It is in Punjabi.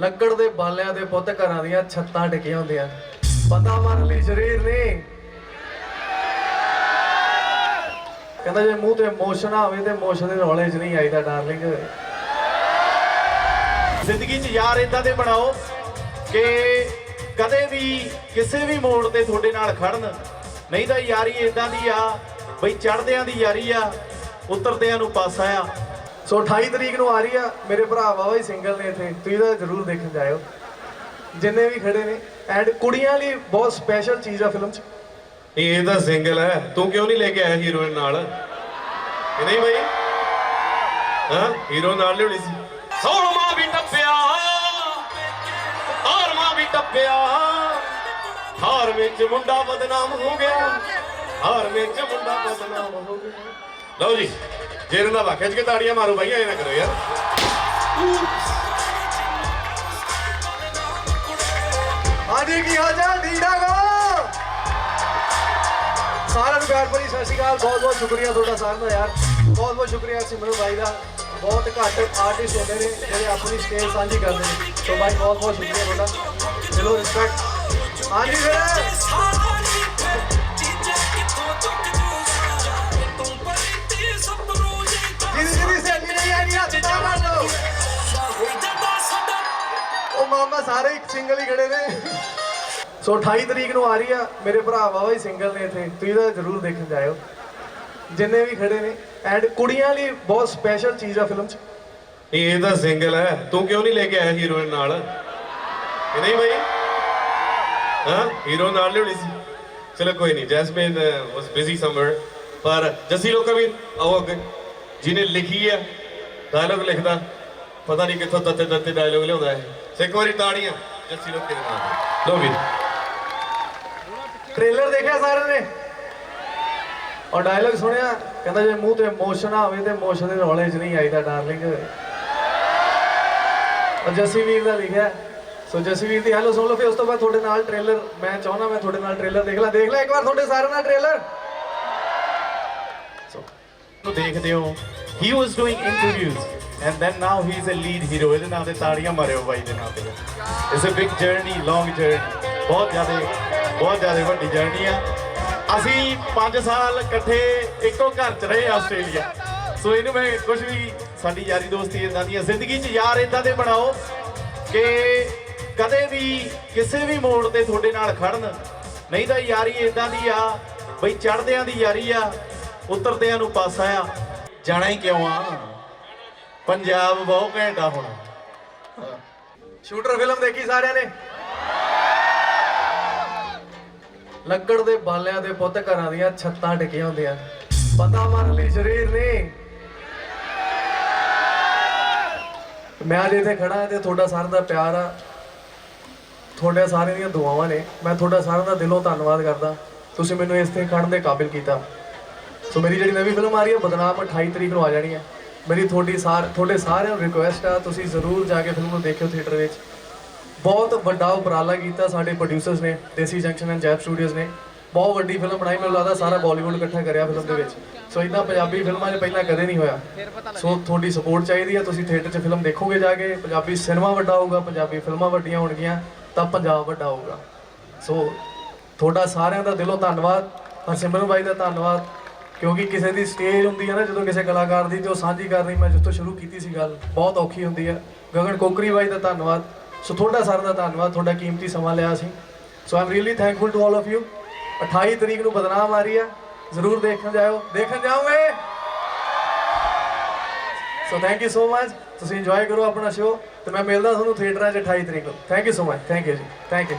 ਲੱਕੜ ਦੇ ਬਾਲਿਆਂ ਦੇ ਪੁੱਤ ਘਰਾਂ ਦੀਆਂ ਛੱਤਾਂ ਟਿਕੀਆਂ ਹੁੰਦੀਆਂ। ਪਤਾ ਮਨ ਲਈ, ਸਰੀਰ ਨਹੀਂ। ਕਹਿੰਦਾ ਜੇ ਮੂੰਹ ਤੇ ਇਮੋਸ਼ਨ ਆਵੇ ਤੇ ਇਮੋਸ਼ਨ ਦੇ ਰੌਲੇ 'ਚ ਨਹੀਂ ਆਈਦਾ ਡਾਰਲਿੰਗ ਜ਼ਿੰਦਗੀ 'ਚ ਯਾਰ ਇਦਾਂ ਦੇ ਬਣਾਓ ਕਿ ਕਦੇ ਵੀ ਕਿਸੇ ਵੀ ਮੋੜ ਤੇ ਤੁਹਾਡੇ ਨਾਲ ਖੜਨ। ਨਹੀਂ ਤਾਂ ਯਾਰੀ ਇਦਾਂ ਦੀ ਆ, ਬਈ ਚੜਦਿਆਂ ਦੀ ਯਾਰੀ ਆ, ਉਤਰਦਿਆਂ ਨੂੰ ਪਾਸਾ ਆ। ਸੋ 28 ਤਰੀਕ ਨੂੰ ਆ ਰਹੀ ਆ, ਮੇਰੇ ਭਰਾ ਵਾਵਾ ਹੀ ਸਿੰਗਲ ਨੇ ਇੱਥੇ, ਤੁਸੀਂ ਤਾਂ ਜ਼ਰੂਰ ਦੇਖਣ ਜਾਇਓ। ਜਿੰਨੇ ਵੀ ਖੜੇ ਨੇ ਐਂਡ ਕੁੜੀਆਂ ਲਈ ਬਹੁਤ ਸਪੈਸ਼ਲ ਚੀਜ਼ ਆ ਫਿਲਮ 'ਚ। ਇਹ ਤਾਂ ਸਿੰਗਲ ਹੈ, ਤੂੰ ਕਿਉਂ ਨਹੀਂ ਲੈ ਕੇ ਆਇਆ ਹੀਰੋਇਨ ਨਾਲ? ਕਿ ਨਹੀਂ ਬਈ? ਹਾਂ, ਹੀਰੋ ਨਾਲ ਲਿਉਣੀ ਸੀ। ਸੋਹਣਾ ਵੀ ਟੱਪਿਆ ਹਾਰਮਾ ਵੀ ਟੱਪਿਆ, ਹਾਰ ਵਿੱਚ ਮੁੰਡਾ ਬਦਨਾਮ ਹੋ ਗਿਆ, ਹਾਰ ਵਿੱਚ ਮੁੰਡਾ ਬਦਨਾਮ ਹੋ ਗਿਆ। ਲਓ ਜੀ। ਜੇ ਰੰਧਾਵਾ ਖਿੱਚ ਕੇ ਤਾੜੀਆਂ ਮਾਰੋ ਭਾਈ ਐ ਨਾ ਕਰੋ ਯਾਰ। ਹਾਂਜੀ, ਕੀ ਹਾਲ ਚਾਲ? ਠੀਕ ਠਾਕ ਸਾਰਿਆਂ ਨੂੰ ਪਿਆਰ ਭਰੀ ਸਤਿ ਸ਼੍ਰੀ ਅਕਾਲ। ਬਹੁਤ ਬਹੁਤ ਸ਼ੁਕਰੀਆ ਤੁਹਾਡਾ ਸਾਰਿਆਂ ਦਾ ਯਾਰ। ਬਹੁਤ ਬਹੁਤ ਸ਼ੁਕਰੀਆ ਸਿਮਰਨ ਭਾਈ ਦਾ। ਬਹੁਤ ਘੱਟ ਆਰਟਿਸਟ ਹੁੰਦੇ ਨੇ, ਜਿਹੜੇ ਆਪਣੀ ਸਟੇਜ ਸਾਂਝੀ ਕਰਦੇ ਨੇ। ਸੋ ਭਾਈ ਬਹੁਤ ਬਹੁਤ ਸ਼ੁਕਰੀਆ ਤੁਹਾਡਾ। ਚਲੋ ਰਿਸਪੈਕਟ ਹਾਂਜੀ ਫਿਰ। ਮਾਮਾ ਸਾਰੇ ਇੱਕ ਸਿੰਗਲ ਹੀ ਖੜੇ ਨੇ। ਸੋ 28 ਤਰੀਕ ਨੂੰ ਆ ਰਹੀ ਆ, ਮੇਰੇ ਭਰਾ ਵਾਵਾ ਹੀ ਸਿੰਗਲ ਨੇ ਇੱਥੇ। ਤੁਸੀਂ ਤਾਂ ਜ਼ਰੂਰ ਦੇਖਣ ਜਾਇਓ। ਜਿੰਨੇ ਵੀ ਖੜੇ ਨੇ। ਐਂਡ ਕੁੜੀਆਂ ਲਈ ਬਹੁਤ ਸਪੈਸ਼ਲ ਚੀਜ਼ ਆ ਫਿਲਮ 'ਚ। ਇਹ ਤਾਂ ਸਿੰਗਲ ਹੈ। ਤੂੰ ਕਿਉਂ ਨਹੀਂ ਲੈ ਕੇ ਆਇਆ ਹੀਰੋਇਨ ਨਾਲ? ਕਿ ਨਹੀਂ ਬਈ? ਹਾਂ? ਹੀਰੋ ਨਾਲ ਲਿਉਣੀ ਸੀ। ਚਲੋ, ਕੋਈ ਨਹੀਂ। ਜੈਸਮੀਨ ਵਾਸ ਬਿਜ਼ੀ ਸਮਵੇਅਰ ਪਰ ਜੱਸੀ ਲੋਕਾ ਵੀ ਆਓ ਅੱਗੇ। ਜਿਹਨੇ ਲਿਖੀ ਹੈ ਡਾਇਲੋਗ ਲਿਖਦਾ। ਪਤਾ ਨਹੀਂ ਕਿੱਥੋਂ ਤੱਤੇ ਤੱਤੇ ਡਾਇਲੋਗ ਲਿਆਉਂਦਾ ਹੈ ਸੋ ਇੱਕ ਵਾਰੀ ਤਾੜੀਆਂ। ਜੱਸੀ ਲੋਕੇ ਦੇ ਨਾਲ ਲੋ ਵੀ। ਟ੍ਰੇਲਰ ਦੇਖਿਆ ਸਾਰਿਆਂ ਨੇ? ਔਰ ਡਾਇਲੌਗ ਸੁਣਿਆ? ਕਹਿੰਦਾ ਜੇ ਮੂੰਹ ਤੇ ਇਮੋਸ਼ਨ ਆਵੇ ਤੇ ਇਮੋਸ਼ਨ ਦੇ ਰੌਲੇ 'ਚ ਨਹੀਂ ਆਈਦਾ ਡਾਰਲਿੰਗ ਔਰ ਜੱਸੀ ਵੀਰ ਦਾ ਲਿਖਿਆ। ਸੋ ਜੱਸੀ ਵੀਰ ਦੀ ਹੈਲੋ ਸੁਣ ਲਓ ਫਿਰ ਉਸ ਤੋਂ ਬਾਅਦ ਤੁਹਾਡੇ ਨਾਲ ਟ੍ਰੇਲਰ ਮੈਂ ਚਾਹੁੰਦਾ ਮੈਂ ਤੁਹਾਡੇ ਨਾਲ ਟ੍ਰੇਲਰ ਦੇਖ ਲਾਂ। ਦੇਖ ਲੈ ਇੱਕ ਵਾਰ ਤੁਹਾਡੇ ਸਾਰਿਆਂ ਨਾਲ ਟ੍ਰੇਲਰ ਨੂੰ ਦੇਖਦੇ ਹੋ। He was doing interviews and then now he is a lead hero ਇਹਦੇ ਨਾਮ ਤੇ ਤਾੜੀਆਂ ਮਾਰਿਓ ਬਾਈ ਦੇ ਨਾਮ ਤੇ। It's a big journey long journey ਬਹੁਤ ਜ਼ਿਆਦਾ ਬਹੁਤ ਜ਼ਿਆਦਾ ਵੱਡੀ ਜਰਨੀ ਆ। ਅਸੀਂ 5 ਸਾਲ ਇਕੱਠੇ ਇੱਕੋ ਘਰ 'ਚ ਰਹੇ ਆਸਟ੍ਰੇਲੀਆ। ਸੋ ਇਹਨੂੰ ਮੈਂ ਕੁਝ ਵੀ, ਸਾਡੀ ਯਾਰੀ ਦੋਸਤੀ ਇਦਾਂ ਦੀ ਆ। ਜ਼ਿੰਦਗੀ 'ਚ ਯਾਰ ਇਦਾਂ ਦੇ ਬਣਾਓ ਕਿ ਕਦੇ ਵੀ ਕਿਸੇ ਵੀ ਮੋੜ ਤੇ ਤੁਹਾਡੇ ਨਾਲ ਖੜਨ। ਨਹੀਂ ਤਾਂ ਯਾਰੀ ਇਦਾਂ ਦੀ ਆ, ਬਈ ਚੜਦਿਆਂ ਦੀ ਯਾਰੀ ਆ, ਉਤਰਦਿਆਂ ਨੂੰ ਪਾਸਾ ਆ। ਜਾਣਾ ਹੀ ਕਿਉਂ ਆ? ਪੰਜਾਬ ਬਹੁਤ ਘੈਂਟਾ ਹੁਣ। ਸ਼ੂਟਰ ਫਿਲਮ ਦੇਖੀ ਸਾਰਿਆਂ ਨੇ? ਲੱਕੜ ਦੇ ਬਾਲਿਆਂ ਦੇ ਪੁੱਤ ਘਰਾਂ ਦੀਆਂ ਛੱਤਾਂ ਟਿਕੀਆਂ ਹੁੰਦੀਆਂ। ਪਤਾ ਮਨ ਲਈ ਸਰੀਰ ਨਹੀਂ ਮੈਂ ਅੱਜ ਇੱਥੇ ਖੜਾ ਤੇ ਤੁਹਾਡਾ ਸਾਰਿਆਂ ਦਾ ਪਿਆਰ ਆ। ਤੁਹਾਡੇ ਸਾਰਿਆਂ ਦੀਆਂ ਦੁਆਵਾਂ ਨੇ। ਮੈਂ ਤੁਹਾਡਾ ਸਾਰਿਆਂ ਦਾ ਦਿਲੋਂ ਧੰਨਵਾਦ ਕਰਦਾ। ਤੁਸੀਂ ਮੈਨੂੰ ਇਸ ਤੇ ਖੜਨ ਦੇ ਕਾਬਿਲ ਕੀਤਾ। ਸੋ ਮੇਰੀ ਜਿਹੜੀ ਨਵੀਂ ਫਿਲਮ ਆ ਰਹੀ ਹੈ, ਬਦਨਾਮ 28 ਤਰੀਕ ਨੂੰ ਆ ਜਾਣੀ ਹੈ। ਮੇਰੀ ਤੁਹਾਡੀ ਸਾਰ ਤੁਹਾਡੇ ਸਾਰਿਆਂ ਨੂੰ ਰਿਕੁਐਸਟ ਆ, ਤੁਸੀਂ ਜ਼ਰੂਰ ਜਾ ਕੇ ਫਿਲਮ ਨੂੰ ਦੇਖਿਓ ਥੀਏਟਰ ਵਿੱਚ। ਬਹੁਤ ਵੱਡਾ ਉਪਰਾਲਾ ਕੀਤਾ ਸਾਡੇ ਪ੍ਰੋਡਿਊਸਰਸ ਨੇ, ਦੇਸੀ ਜੰਕਸ਼ਨ ਐਂਡ ਜੈਪ ਸਟੂਡੀਓਜ਼ ਨੇ। ਬਹੁਤ ਵੱਡੀ ਫਿਲਮ ਬਣਾਈ, ਮੈਨੂੰ ਲੱਗਦਾ ਸਾਰਾ ਬਾਲੀਵੁੱਡ ਇਕੱਠਾ ਕਰਿਆ ਫਿਲਮ ਦੇ ਵਿੱਚ। ਸੋ ਇਦਾਂ ਪੰਜਾਬੀ ਫਿਲਮਾਂ 'ਚ ਪਹਿਲਾਂ ਕਦੇ ਨਹੀਂ ਹੋਇਆ। ਸੋ ਤੁਹਾਡੀ ਸਪੋਰਟ ਚਾਹੀਦੀ ਹੈ ਤੁਸੀਂ ਥੀਏਟਰ 'ਚ ਫਿਲਮ ਦੇਖੋਗੇ ਜਾ ਕੇ, ਪੰਜਾਬੀ ਸਿਨੇਮਾ ਵੱਡਾ ਹੋਊਗਾ, ਪੰਜਾਬੀ ਫਿਲਮਾਂ ਵੱਡੀਆਂ ਹੋਣਗੀਆਂ, ਤਾਂ ਪੰਜਾਬ ਵੱਡਾ ਹੋਊਗਾ। ਸੋ ਤੁਹਾਡਾ ਸਾਰਿਆਂ ਦਾ ਦਿਲੋਂ ਧੰਨਵਾਦ, ਹਰਸਿਮਰਨ ਬਾਈ ਦਾ ਧੰਨਵਾਦ। ਕਿਉਂਕਿ ਕਿਸੇ ਦੀ ਸਟੇਜ ਹੁੰਦੀ ਹੈ ਨਾ, ਜਦੋਂ ਕਿਸੇ ਕਲਾਕਾਰ ਦੀ ਤੇ ਉਹ ਸਾਂਝੀ ਕਰਨੀ ਮੈਂ ਜਿੱਥੋਂ ਸ਼ੁਰੂ ਕੀਤੀ ਸੀ ਗੱਲ, ਬਹੁਤ ਔਖੀ ਹੁੰਦੀ ਹੈ ਗਗਨ ਕੋਕਰੀ ਬਾਈ ਦਾ ਧੰਨਵਾਦ। ਸੋ ਤੁਹਾਡਾ ਸਾਰਿਆਂ ਦਾ ਧੰਨਵਾਦ, ਤੁਹਾਡਾ ਕੀਮਤੀ ਸਮਾਂ ਲਿਆ ਸੀ। So I'm really thankful to all of you 28 ਤਰੀਕ ਨੂੰ ਬਦਨਾਮ ਆ ਰਹੀ ਹੈ ਜ਼ਰੂਰ ਦੇਖਣ ਜਾਇਓ। ਦੇਖਣ ਜਾਓਗੇ? So thank you so much ਤੁਸੀਂ ਇੰਜੋਏ ਕਰੋ ਆਪਣਾ ਸ਼ੋਅ ਤੇ ਮੈਂ ਮਿਲਦਾ ਤੁਹਾਨੂੰ ਥੀਏਟਰਾਂ 'ਚ 28 ਤਰੀਕ ਨੂੰ। Thank you so much thank you ji. Thank you